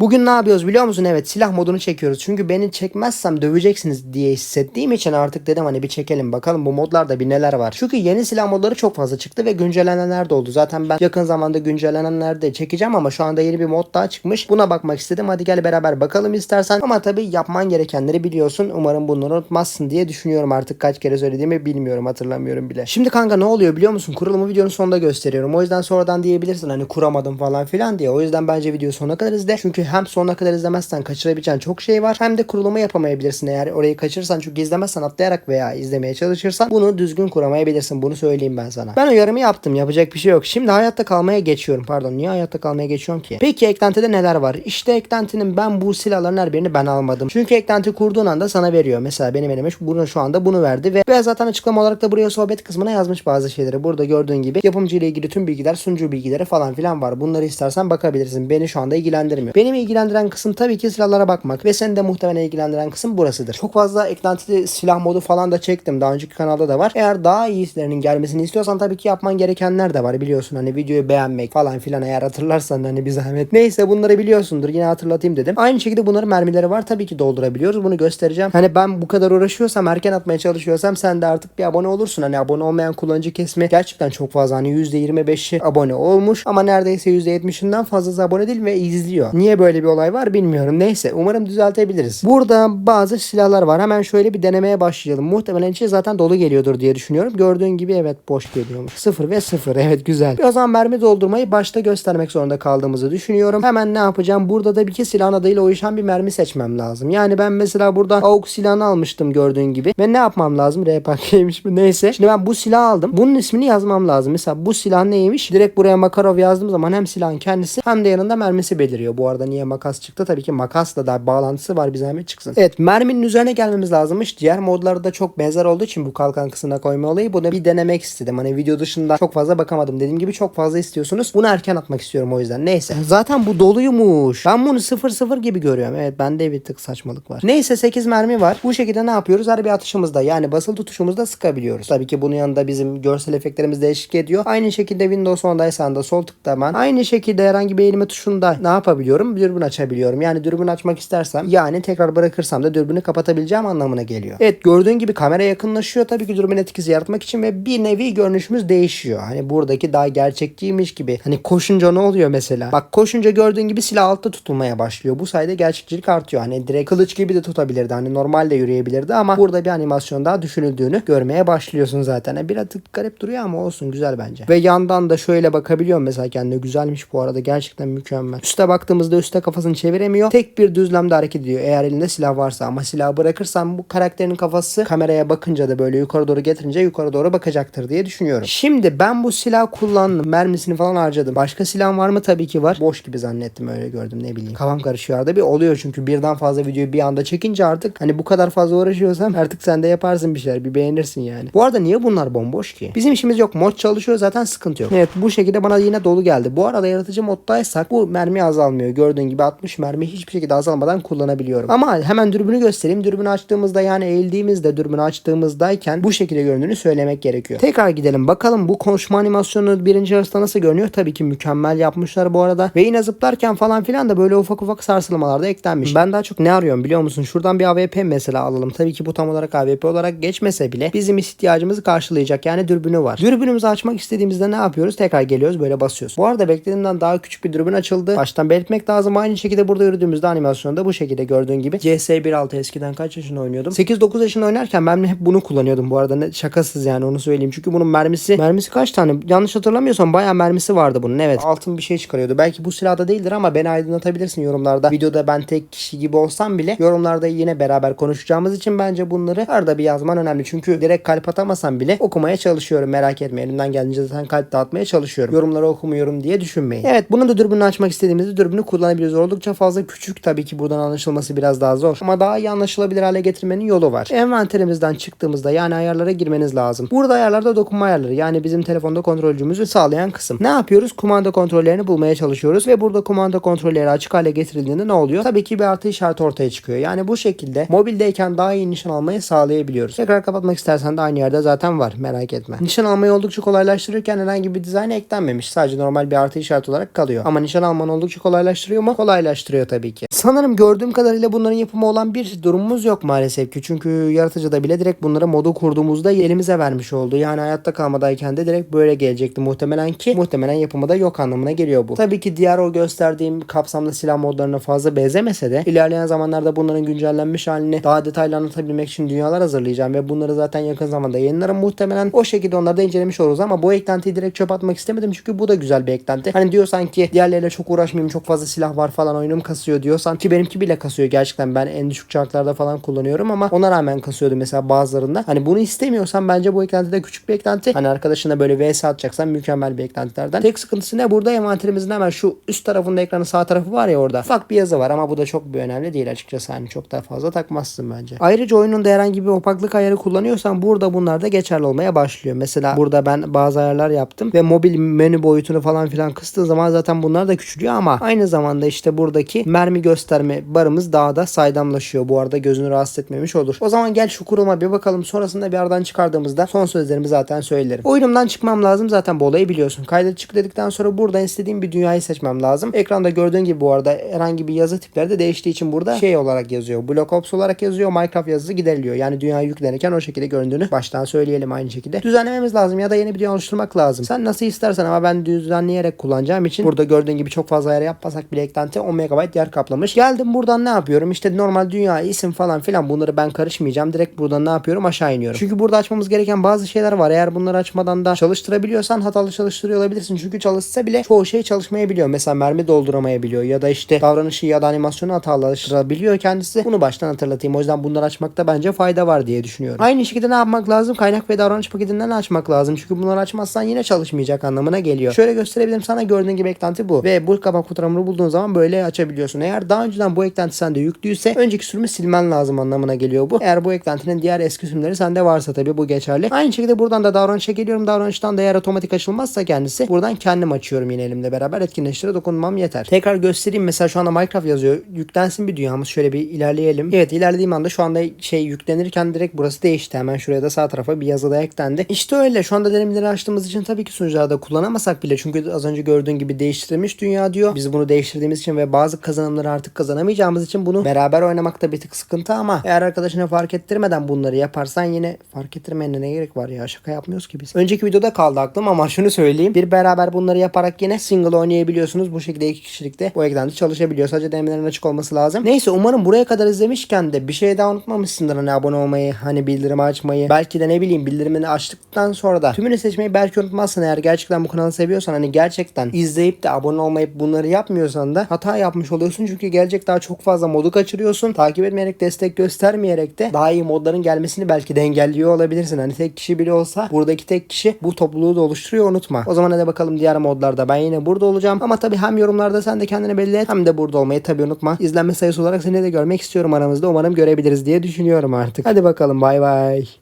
Bugün ne yapıyoruz biliyor musun? Evet silah modunu çekiyoruz. Çünkü beni çekmezsem döveceksiniz diye hissettiğim için artık dedim hani bir çekelim bakalım bu modlarda bir neler var. Çünkü yeni silah modları çok fazla çıktı ve güncellenenler de oldu. Zaten ben yakın zamanda güncellenenler de çekeceğim ama şu anda yeni bir mod daha çıkmış. Buna bakmak istedim. Hadi gel beraber bakalım istersen. Ama tabii yapman gerekenleri biliyorsun. Umarım bunları unutmazsın diye düşünüyorum artık. Kaç kere söylediğimi bilmiyorum hatırlamıyorum bile. Şimdi kanka ne oluyor biliyor musun? Kurulumu videonun sonunda gösteriyorum. O yüzden sonradan diyebilirsin hani kuramadım falan filan diye. O yüzden bence video sonuna kadar izle. Çünkü hem sonuna kadar izlemezsen kaçırabileceğin çok şey var. Hem de kurulumu yapamayabilirsin eğer orayı kaçırırsan. Çünkü izlemezsen atlayarak veya izlemeye çalışırsan bunu düzgün kuramayabilirsin. Bunu söyleyeyim ben sana. Ben uyarımı yaptım. Yapacak bir şey yok. Şimdi hayatta kalmaya geçiyorum. Pardon niye hayatta kalmaya geçiyorum ki? Peki eklentide neler var? İşte eklentinin ben bu silahların her birini ben almadım. Çünkü eklenti kurduğun anda sana veriyor. Mesela benim elime bunu şu anda bunu verdi ve ve zaten açıklama olarak da buraya sohbet kısmına yazmış bazı şeyleri. Burada gördüğün gibi yapımcı ile ilgili tüm bilgiler, sunucu bilgileri falan filan var. Bunları istersen bakabilirsin. Beni şu anda ilgilendirmiyor. Benim ilgilendiren kısım tabii ki silahlara bakmak ve seni de muhtemelen ilgilendiren kısım burasıdır. Çok fazla eklentili silah modu falan da çektim. Daha önceki kanalda da var. Eğer daha iyisilerinin gelmesini istiyorsan tabii ki yapman gerekenler de var. Biliyorsun hani videoyu beğenmek falan filan eğer hatırlarsan hani bir zahmet. Neyse bunları biliyorsundur. Yine hatırlatayım dedim. Aynı şekilde bunların mermileri var. Tabii ki doldurabiliyoruz. Bunu göstereceğim. Hani ben bu kadar uğraşıyorsam erken atmaya çalışıyorsam sen de artık bir abone olursun. Hani abone olmayan kullanıcı kesimi gerçekten çok fazla. Hani %25'i abone olmuş ama neredeyse %70'inden fazlası abone değil ve izliyor. Niye böyle bir olay var bilmiyorum. Neyse umarım düzeltebiliriz. Burada bazı silahlar var. Hemen şöyle bir denemeye başlayalım. Muhtemelen içi zaten dolu geliyordur diye düşünüyorum. Gördüğün gibi evet boş geliyormuş. 0 ve 0. Evet güzel. O zaman mermi doldurmayı başta göstermek zorunda kaldığımızı düşünüyorum. Hemen ne yapacağım? Burada da bir iki silahın adıyla uyuşan bir mermi seçmem lazım. Yani ben mesela burada AUK silahını almıştım gördüğün gibi. Ve ne yapmam lazım? RPK'ymiş bu. Neyse. Şimdi ben bu silahı aldım. Bunun ismini yazmam lazım. Mesela bu silah neymiş? Direkt buraya Makarov yazdığım zaman hem silahın kendisi hem de yanında mermisi beliriyor. Bu arada niye makas çıktı? Tabii ki makasla da bağlantısı var bir zahmet çıksın. Evet merminin üzerine gelmemiz lazımmış. Diğer modlarda çok benzer olduğu için bu kalkan kısmına koyma olayı bunu bir denemek istedim. Hani video dışında çok fazla bakamadım. Dediğim gibi çok fazla istiyorsunuz. Bunu erken atmak istiyorum o yüzden. Neyse. Zaten bu doluymuş. Ben bunu 0-0 gibi görüyorum. Evet bende bir tık saçmalık var. Neyse 8 mermi var. Bu şekilde ne yapıyoruz? Her bir atışımızda yani basılı tutuşumuzda sıkabiliyoruz. Tabii ki bunun yanında bizim görsel efektlerimiz de eşlik ediyor. Aynı şekilde Windows 10'daysan da sol tıkta ben aynı şekilde herhangi bir elime tuşunda ne yapabiliyorum? Dürbün açabiliyorum. Yani dürbün açmak istersem yani tekrar bırakırsam da dürbünü kapatabileceğim anlamına geliyor. Evet gördüğün gibi kamera yakınlaşıyor. Tabii ki dürbün etkisi yaratmak için ve bir nevi görünüşümüz değişiyor. Hani buradaki daha gerçekçiymiş gibi. Hani koşunca ne oluyor mesela? Bak koşunca gördüğün gibi silah altta tutulmaya başlıyor. Bu sayede gerçekçilik artıyor. Hani direkt kılıç gibi de tutabilirdi. Hani normal de yürüyebilirdi ama burada bir animasyon daha düşünüldüğünü görmeye başlıyorsun zaten. Yani biraz tık garip duruyor ama olsun güzel bence. Ve yandan da şöyle bakabiliyorum mesela kendine. Güzelmiş bu arada. Gerçekten mükemmel. Üste baktığımızda üste kafasını çeviremiyor. Tek bir düzlemde hareket ediyor. Eğer elinde silah varsa ama silahı bırakırsan bu karakterin kafası kameraya bakınca da böyle yukarı doğru getirince yukarı doğru bakacaktır diye düşünüyorum. Şimdi ben bu silah kullandım. Mermisini falan harcadım. Başka silahım var mı? Tabii ki var. Boş gibi zannettim öyle gördüm ne bileyim. Kafam karışıyor arada bir oluyor çünkü birden fazla videoyu bir anda çekince artık hani bu kadar fazla uğraşıyorsam artık sen de yaparsın bir şeyler. Bir beğenirsin yani. Bu arada niye bunlar bomboş ki? Bizim işimiz yok. Mod çalışıyor zaten sıkıntı yok. Evet bu şekilde bana yine dolu geldi. Bu arada yaratıcı moddaysak bu mermi azalmıyor. Gördüğün gibi 60 mermi hiçbir şekilde azalmadan kullanabiliyorum. Ama hemen dürbünü göstereyim. Dürbünü açtığımızda yani eğildiğimizde dürbünü açtığımızdayken bu şekilde göründüğünü söylemek gerekiyor. Tekrar gidelim bakalım bu konuşma animasyonu birinci arasında nasıl görünüyor? Tabii ki mükemmel yapmışlar bu arada. Ve yine zıplarken falan filan da böyle ufak ufak sarsılmalar da eklenmiş. Ben daha çok ne arıyorum biliyor musun? Şuradan bir AWP mesela alalım. Tabii ki bu tam olarak AWP olarak geçmese bile bizim ihtiyacımızı karşılayacak yani dürbünü var. Dürbünümüzü açmak istediğimizde ne yapıyoruz? Tekrar geliyoruz böyle basıyoruz. Bu arada beklediğimden daha küçük bir dürbün açıldı. Baştan belirtmek lazım. Aynı şekilde burada yürüdüğümüzde animasyonda bu şekilde gördüğün gibi. CS1.6 eskiden kaç yaşında oynuyordum? 8-9 yaşında oynarken ben hep bunu kullanıyordum bu arada. Ne, şakasız yani onu söyleyeyim. Çünkü bunun mermisi mermisi kaç tane? Yanlış hatırlamıyorsam bayağı mermisi vardı bunun. Evet. Altın bir şey çıkarıyordu. Belki bu silahda değildir ama beni aydınlatabilirsin yorumlarda. Videoda ben tek kişi gibi olsam bile yorumlarda yine beraber konuşacağımız için bence bunları arada bir yazman önemli. Çünkü direkt kalp atamasam bile okumaya çalışıyorum. Merak etme. Elimden geldiğince zaten kalp dağıtmaya çalışıyorum. Yorumları okumuyorum diye düşünmeyin. Evet bunun da dürbünü açmak istediğimizde dürbünü kullanabiliriz. Oldukça fazla küçük tabii ki buradan anlaşılması biraz daha zor. Ama daha iyi anlaşılabilir hale getirmenin yolu var. Envanterimizden çıktığımızda yani ayarlara girmeniz lazım. Burada ayarlarda dokunma ayarları yani bizim telefonda kontrolcümüzü sağlayan kısım. Ne yapıyoruz? Kumanda kontrollerini bulmaya çalışıyoruz ve burada kumanda kontrolleri açık hale getirildiğinde ne oluyor? Tabii ki bir artı işareti ortaya çıkıyor. Yani bu şekilde mobildeyken daha iyi nişan almayı sağlayabiliyoruz. Tekrar kapatmak istersen de aynı yerde zaten var. Merak etme. Nişan almayı oldukça kolaylaştırırken herhangi bir dizayn eklenmemiş. Sadece normal bir artı işareti olarak kalıyor. Ama nişan almanı oldukça kolaylaştırıyor kullanımı kolaylaştırıyor tabii ki. Sanırım gördüğüm kadarıyla bunların yapımı olan bir durumumuz yok maalesef ki. Çünkü yaratıcıda bile direkt bunları modu kurduğumuzda elimize vermiş oldu. Yani hayatta kalmadayken de direkt böyle gelecekti muhtemelen ki muhtemelen yapımı da yok anlamına geliyor bu. Tabii ki diğer o gösterdiğim kapsamlı silah modlarına fazla benzemese de ilerleyen zamanlarda bunların güncellenmiş halini daha detaylı anlatabilmek için dünyalar hazırlayacağım ve bunları zaten yakın zamanda yayınlarım. Muhtemelen o şekilde onları da incelemiş oluruz ama bu eklentiyi direkt çöp atmak istemedim çünkü bu da güzel bir eklenti. Hani diyorsan ki diğerleriyle çok uğraşmayayım çok fazla silah var falan oyunum kasıyor diyorsan ki benimki bile kasıyor gerçekten ben en düşük çarklarda falan kullanıyorum ama ona rağmen kasıyordu mesela bazılarında. Hani bunu istemiyorsan bence bu eklenti de küçük bir eklenti. Hani arkadaşına böyle vs atacaksan mükemmel bir eklentilerden. Tek sıkıntısı ne? Burada envanterimizin hemen şu üst tarafında ekranın sağ tarafı var ya orada. Ufak bir yazı var ama bu da çok bir önemli değil açıkçası. Hani çok daha fazla takmazsın bence. Ayrıca oyunun herhangi bir opaklık ayarı kullanıyorsan burada bunlar da geçerli olmaya başlıyor. Mesela burada ben bazı ayarlar yaptım ve mobil menü boyutunu falan filan kıstığın zaman zaten bunlar da küçülüyor ama aynı zamanda işte buradaki mermi gösterme barımız daha da saydamlaşıyor. Bu arada gözünü rahatsız etmemiş olur. O zaman gel şu kuruluma bir bakalım. Sonrasında bir aradan çıkardığımızda son sözlerimi zaten söylerim. Oyunumdan çıkmam lazım zaten bu olayı biliyorsun. Kaydet çık dedikten sonra buradan istediğim bir dünyayı seçmem lazım. Ekranda gördüğün gibi bu arada herhangi bir yazı tipleri de değiştiği için burada şey olarak yazıyor. Black Ops olarak yazıyor. Minecraft yazısı gideriliyor. Yani dünya yüklenirken o şekilde göründüğünü baştan söyleyelim aynı şekilde. Düzenlememiz lazım ya da yeni bir dünya oluşturmak lazım. Sen nasıl istersen ama ben düzenleyerek kullanacağım için burada gördüğün gibi çok fazla yer yapmasak bile eklenti 10 MB yer kaplamış. Geldim buradan ne yapıyorum? İşte normal dünya isim falan filan bunları ben karışmayacağım. Direkt buradan ne yapıyorum? Aşağı iniyorum. Çünkü burada açmamız gereken bazı şeyler var. Eğer bunları açmadan da çalıştırabiliyorsan hatalı çalıştırıyor olabilirsin. Çünkü çalışsa bile çoğu şey çalışmayabiliyor. Mesela mermi dolduramayabiliyor ya da işte davranışı ya da animasyonu hatalaştırabiliyor kendisi. Bunu baştan hatırlatayım. O yüzden bunları açmakta bence fayda var diye düşünüyorum. Aynı şekilde ne yapmak lazım? Kaynak ve davranış paketinden açmak lazım. Çünkü bunları açmazsan yine çalışmayacak anlamına geliyor. Şöyle gösterebilirim sana gördüğün gibi eklenti bu. Ve bu kapak fotoğrafını bulduğun zaman böyle açabiliyorsun. Eğer daha önceden bu eklenti sende yüklüyse önceki sürümü silmen lazım anlamına geliyor bu. Eğer bu eklentinin diğer eski sürümleri sende varsa tabii bu geçerli. Aynı şekilde buradan da davranışa geliyorum. Davranıştan da eğer otomatik açılmazsa kendisi buradan kendim açıyorum yine elimle beraber etkinleştire dokunmam yeter. Tekrar göstereyim mesela şu anda Minecraft yazıyor. Yüklensin bir dünyamız. Şöyle bir ilerleyelim. Evet ilerlediğim anda şu anda şey yüklenirken direkt burası değişti. Hemen şuraya da sağ tarafa bir yazı da eklendi. İşte öyle. Şu anda denemeleri açtığımız için tabii ki sunucularda kullanamasak bile çünkü az önce gördüğün gibi değiştirilmiş dünya diyor. Biz bunu değiştirdiğimiz için ve bazı kazanımları artık kazanamayacağımız için bunu beraber oynamakta bir tık sıkıntı ama eğer arkadaşına fark ettirmeden bunları yaparsan yine fark ettirmene ne gerek var ya şaka yapmıyoruz ki biz. Önceki videoda kaldı aklım ama şunu söyleyeyim. Bir beraber bunları yaparak yine single oynayabiliyorsunuz. Bu şekilde iki kişilikte bu eklenti çalışabiliyor. Sadece denemelerin açık olması lazım. Neyse umarım buraya kadar izlemişken de bir şey daha unutmamışsındır. Hani abone olmayı, hani bildirim açmayı. Belki de ne bileyim bildirimini açtıktan sonra da tümünü seçmeyi belki unutmazsın. Eğer gerçekten bu kanalı seviyorsan hani gerçekten izleyip de abone olmayıp bunları yapmıyorsan da hata yapmış oluyorsun. Çünkü gelecek daha çok fazla modu kaçırıyorsun. Takip etmeyerek destek göstermeyerek de daha iyi modların gelmesini belki de engelliyor olabilirsin. Hani tek kişi bile olsa buradaki tek kişi bu topluluğu da oluşturuyor unutma. O zaman hadi bakalım diğer modlarda ben yine burada olacağım. Ama tabii hem yorumlarda sen de kendini belli et hem de burada olmayı tabii unutma. İzlenme sayısı olarak seni de görmek istiyorum aramızda. Umarım görebiliriz diye düşünüyorum artık. Hadi bakalım bay bay.